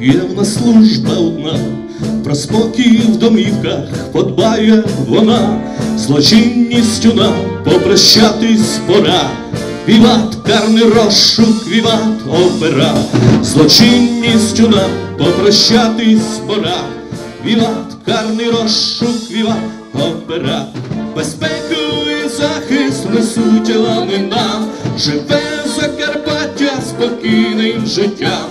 є в нас служба одна, про спокій в домівках подбає вона, злочинністю нам попрощатись пора. Віват, карний розшук, віват, опера, злочинністю нам попрощатись пора. Віват, карний розшук, віват, опера, безпеку і захист несуть вами нам, живе Закарпаття спокійним життям,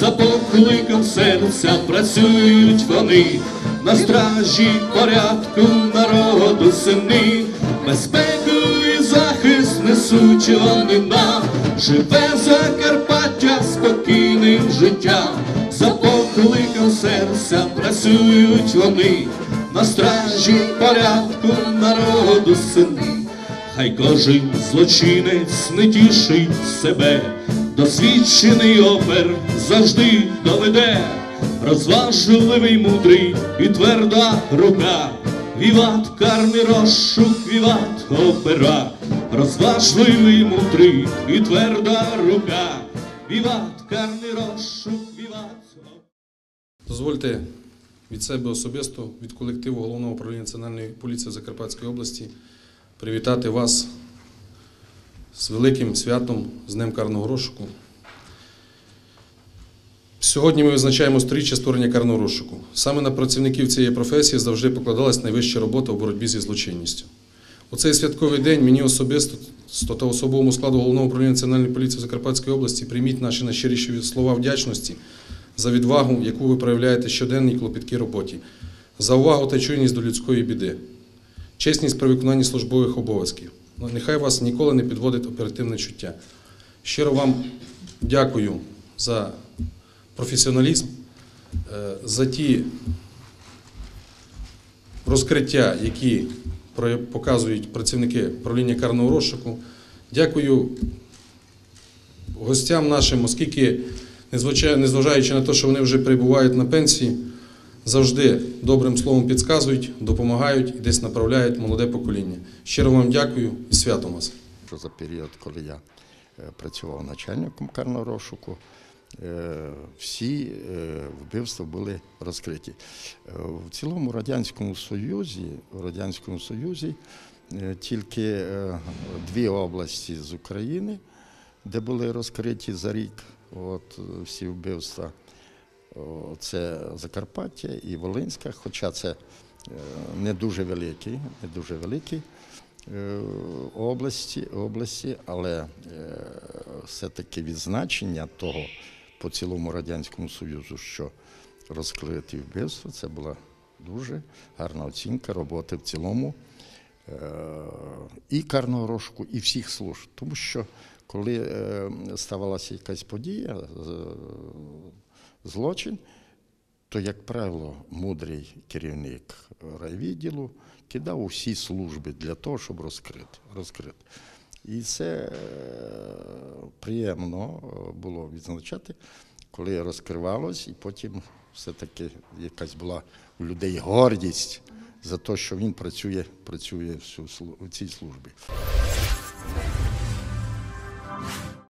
за покликом серця працюють вони, на стражі порядку народу сини, безпеку і захист несуть вони нам, живе Закарпаття спокійним життям, за покликом серця працюють вони, на стражі порядку народу сини. Хай кожен злочинець не тішить себе, досвідчений опер завжди доведе, розважливий, мудрий і тверда рука, віват, карний розшук, віват, опера, розважливий, мудрий і тверда рука, віват, карний розшук, віват. опера. Дозвольте від себе особисто, від колективу Головного управління Національної поліції Закарпатської області привітати вас з великим святом, з Днем карного розшуку. Сьогодні ми визначаємо сторіччя створення карного розшуку. Саме на працівників цієї професії завжди покладалась найвища робота у боротьбі зі злочинністю. У цей святковий день мені особисто та особовому складу Головного управління Національної поліції Закарпатської області прийміть наші найщиріші слова вдячності за відвагу, яку ви проявляєте щоденній клопіткій роботі, за увагу та чуйність до людської біди, чесність при виконанні службових обов'язків. Ну, Нехай вас ніколи не підводить оперативне чуття. Щиро вам дякую за професіоналізм, е, за ті розкриття, які показують працівники управління карного розшуку. Дякую гостям нашим, оскільки, незважаючи на те, що вони вже перебувають на пенсії, завжди добрим словом підказують, допомагають і десь направляють молоде покоління. Щиро вам дякую і святом вас. за період, коли я е, працював начальником карного розшуку, е, всі е, вбивства були розкриті. В цілому Радянському Союзі, в Радянському Союзі тільки дві області з України, де були розкриті за рік от, всі вбивства. Це Закарпаття і Волинська, хоча це е, не дуже великі, не дуже великі е, області, області, але е, все-таки відзначення того по цілому Радянському Союзу, що розкриті вбивства, це була дуже гарна оцінка роботи в цілому і карного розшуку, і всіх служб. Тому що коли ставалася якась подія, злочин, то, як правило, мудрий керівник райвідділу кидав усі служби для того, щоб розкрити. розкрити. І це е, приємно е, було відзначати, коли розкривалось, і потім все-таки якась була у людей гордість за те, що він працює, працює у цій службі.